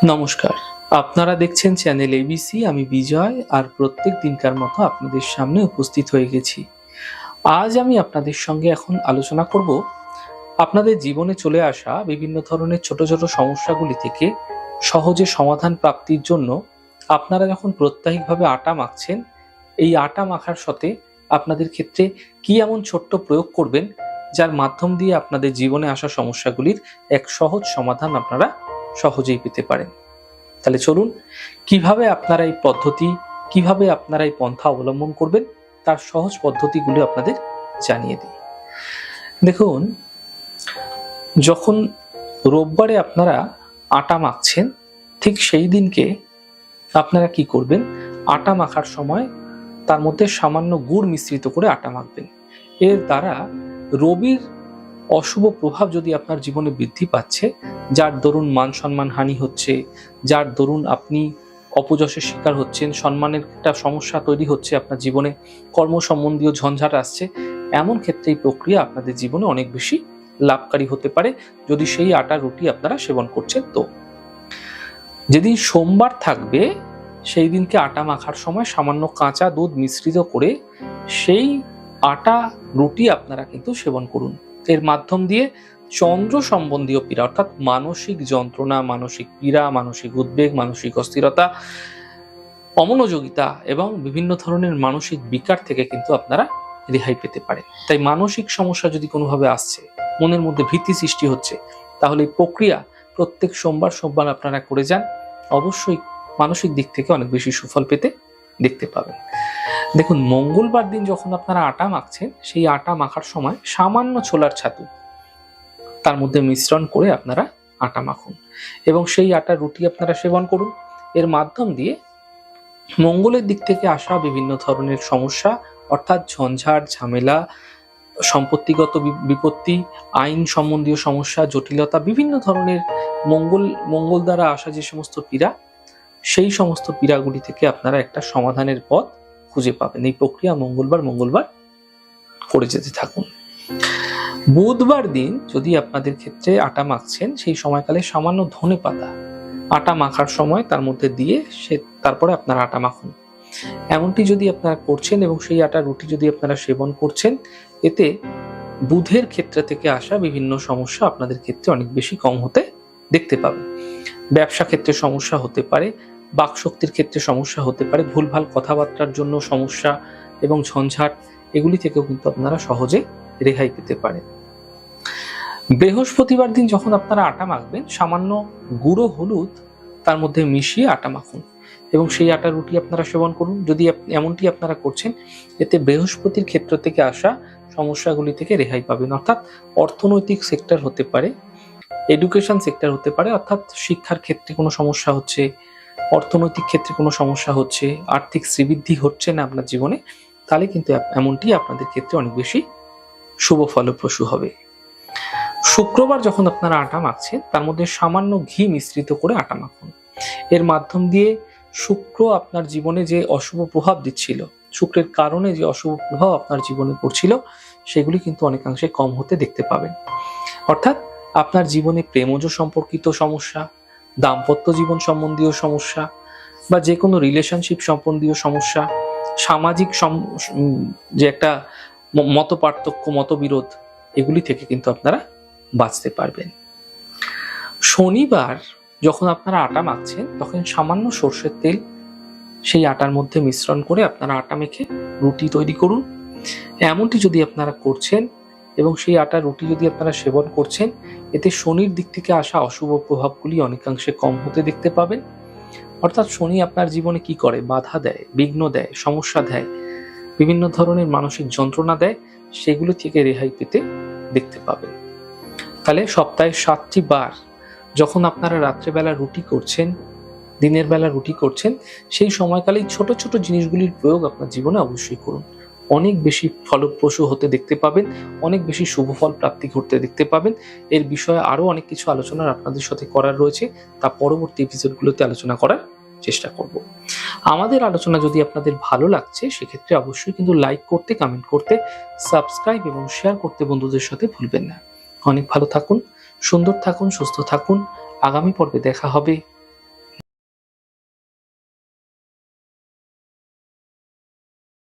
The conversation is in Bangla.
নমস্কার। আপনারা দেখছেন চ্যানেল এবিসি আমি বিজয়, আর প্রত্যেক দিনকার মতো আপনাদের সামনে উপস্থিত হয়ে গেছি। আজ আমি আপনাদের সঙ্গে এখন আলোচনা করব আপনাদের জীবনে চলে আসা বিভিন্ন ধরনের ছোট ছোট সমস্যাগুলি থেকে সহজে সমাধান প্রাপ্তির জন্য আপনারা যখন প্রত্যাহিকভাবে আটা মাখছেন, এই আটা মাখার সাথে আপনাদের ক্ষেত্রে কি এমন ছোট্ট প্রয়োগ করবেন, যার মাধ্যম দিয়ে আপনাদের জীবনে আসা সমস্যাগুলির এক সহজ সমাধান আপনারা সহজেই পেতে পারেন। তাহলে চলুন, কীভাবে আপনারা এই পদ্ধতি, কীভাবে আপনারা এই পন্থা অবলম্বন করবেন, তার সহজ পদ্ধতিগুলো আপনাদের জানিয়ে দিই। দেখুন, যখন রোববারে আপনারা আটা মাখছেন, ঠিক সেই দিনকে আপনারা কি করবেন? আটা মাখার সময় তার মধ্যে সামান্য গুড় মিশ্রিত করে আটা মাখবেন। এর দ্বারা রবির অশুভ প্রভাব যদি আপনার জীবনে বৃদ্ধি পাচ্ছে, যার দরুন মান সম্মান হানি হচ্ছে, যার দরুন আপনি অপযশের শিকার হচ্ছেন, সম্মানের একটা সমস্যা তৈরি হচ্ছে আপনার জীবনে কর্ম সম্বন্ধীয় ঝঞ্ঝাট আসছে, এমন ক্ষেত্রে এই প্রক্রিয়া আপনাদের জীবনে অনেক বেশি লাভকারী হতে পারে। যদি সেই আটা রুটি আপনারা সেবন করছেন তো। যেদিন সোমবার থাকবে, সেই দিনকে আটা মাখার সময় সামান্য কাঁচা দুধ মিশ্রিত করে সেই আটা রুটি আপনারা কিন্তু সেবন করুন। এর মাধ্যম দিয়ে চন্দ্র সম্বন্ধীয় পীড়া, অর্থাৎ মানসিক যন্ত্রণা, মানসিক পীড়া, মানসিক উদ্বেগ, মানসিক অস্থিরতা, অমনোযোগিতা এবং বিভিন্ন ধরনের মানসিক বিকার থেকে কিন্তু আপনারা রেহাই পেতে পারেন। তাই মানসিক সমস্যা যদি কোনোভাবে আসছে, মনের মধ্যে ভীতি সৃষ্টি হচ্ছে, তাহলে এই প্রক্রিয়া প্রত্যেক সোমবার সোমবার আপনারা করে যান। অবশ্যই মানসিক দিক থেকে অনেক বেশি সুফল পেতে দেখতে পাবেন। দেখুন, মঙ্গলবার দিন যখন আপনারা আটা মাখছেন, সেই আটা মাখার সময় সামান্য ছোলার ছাতু, তার মধ্যে মিশ্রণ করে আপনারা আটা মাখুন। এবং সেই আটা রুটি আপনারা সেবন করুন। এর মাধ্যম দিয়ে মঙ্গলের দিক থেকে আসা বিভিন্ন ধরনের সমস্যা, অর্থাৎ ঝঞ্ঝাট ঝামেলা, সম্পত্তিগত বিপত্তি, আইন সম্বন্ধীয় সমস্যা, জটিলতা, বিভিন্ন ধরনের মঙ্গল মঙ্গল দ্বারা আসা যে সমস্ত পীড়া, সেই সমস্ত পীড়াগুলি থেকে আপনারা একটা সমাধানের পথ খুঁজে পাবেন। এই প্রক্রিয়া মঙ্গলবার মঙ্গলবার করে যেতে থাকুন। বুধবার দিন যদি আপনাদের ক্ষেত্রে আটা মাখছেন, সেই সময়কালে সামান্য ধনে পাতা আটা মাখার সময় তার মধ্যে দিয়ে সে তারপরে আপনারা আটা মাখুন। এমনটি যদি আপনারা করছেন এবং সেই আটা রুটি যদি আপনারা সেবন করছেন, এতে বুধের ক্ষেত্র থেকে আসা বিভিন্ন সমস্যা আপনাদের ক্ষেত্রে অনেক বেশি কম হতে দেখতে পাবেন। ব্যবসা ক্ষেত্রে সমস্যা হতে পারে বাকশক্তির ক্ষেত্রে সমস্যা হতে পারে, ভুলভাল কথাবার্তার জন্য সমস্যা এবং ঝঞ্ঝাট, এগুলি থেকেও কিন্তু আপনারা সহজে রেহাই পেতে পারেন। বৃহস্পতিবার দিন যখন আপনারা আটা মাখবেন, সামান্য গুঁড়ো হলুদ তার মধ্যে মিশিয়ে আটা মাখুন এবং সেই আটা রুটি আপনারা সেবন করুন। যদি এমনটি আপনারা করছেন, এতে বৃহস্পতির ক্ষেত্র থেকে আসা সমস্যাগুলি থেকে রেহাই পাবেন। অর্থাৎ অর্থনৈতিক সেক্টর হতে পারে, এডুকেশন সেক্টর হতে পারে, অর্থাৎ শিক্ষার ক্ষেত্রে কোনো সমস্যা হচ্ছে অর্থনৈতিক ক্ষেত্রে কোনো সমস্যা হচ্ছে, আর্থিক শ্রীবৃদ্ধি হচ্ছে না আপনার জীবনে, তাহলে কিন্তু এমনটি আপনাদের ক্ষেত্রে অনেক বেশি শুভ ফলপ্রসূ হবে। শুক্রবার যখন আপনারা আটা মাখছেন, তার মধ্যে সামান্য ঘি মিশ্রিত করে আটা মাখুন। এর মাধ্যম দিয়ে শুক্র আপনার জীবনে যে অশুভ প্রভাব দিচ্ছিল, শুক্রের কারণে যে অশুভ প্রভাব আপনার জীবনে পড়ছিল, সেগুলি কিন্তু অনেকাংশে কম হতে দেখতে পাবেন। অর্থাৎ আপনার জীবনে প্রেমজ সম্পর্কিত সমস্যা দাম্পত্য জীবন সম্বন্ধীয় সমস্যা বা যে কোনো রিলেশনশিপ সম্বন্ধীয় সমস্যা, সামাজিক সম- যে একটা মত পার্থক্য মতবিরোধ, এগুলি থেকে কিন্তু আপনারা বাঁচতে পারবেন। শনিবার যখন আপনারা আটা মাখছেন, তখন সামান্য সর্ষের তেল সেই আটার মধ্যে মিশ্রণ করে আপনারা আটা মেখে রুটি তৈরি করুন। এমনটি যদি আপনারা করছেন এবং সেই আটা রুটি যদি আপনারা সেবন করছেন, এতে শনির দিক থেকে আসা অশুভ প্রভাবগুলি অনেকাংশে কম হতে দেখতে পাবেন অর্থাৎ শনি আপনার জীবনে কি করে? বাধা দেয়, বিঘ্ন দেয়, সমস্যা দেয়, বিভিন্ন ধরনের মানসিক যন্ত্রণা দেয়, সেগুলো থেকে রেহাই পেতে দেখতে পাবেন তাহলে সপ্তাহে সাতটি বার যখন আপনারা রাত্রেবেলা রুটি করছেন, দিনের বেলা রুটি করছেন, সেই সময়কালেই ছোট ছোট জিনিসগুলির প্রয়োগ আপনার জীবনে অবশ্যই করুন। অনেক বেশি ফলপ্রসূ হতে দেখতে পাবেন, অনেক বেশি শুভ ফল প্রাপ্তি ঘটতে দেখতে পাবেন। এর বিষয়ে আরও অনেক কিছু আলোচনার আপনাদের সাথে করার রয়েছে, তা পরবর্তী এপিসোডগুলোতে আলোচনা করার চেষ্টা করব। আমাদের আলোচনা যদি আপনাদের ভালো লাগছে, সেক্ষেত্রে অবশ্যই কিন্তু লাইক করতে কমেন্ট করতে সাবস্ক্রাইব এবং শেয়ার করতে বন্ধুদের সাথে ভুলবেন না। অনেক ভালো থাকুন, সুন্দর থাকুন, সুস্থ থাকুন। আগামী পর্বে দেখা হবে।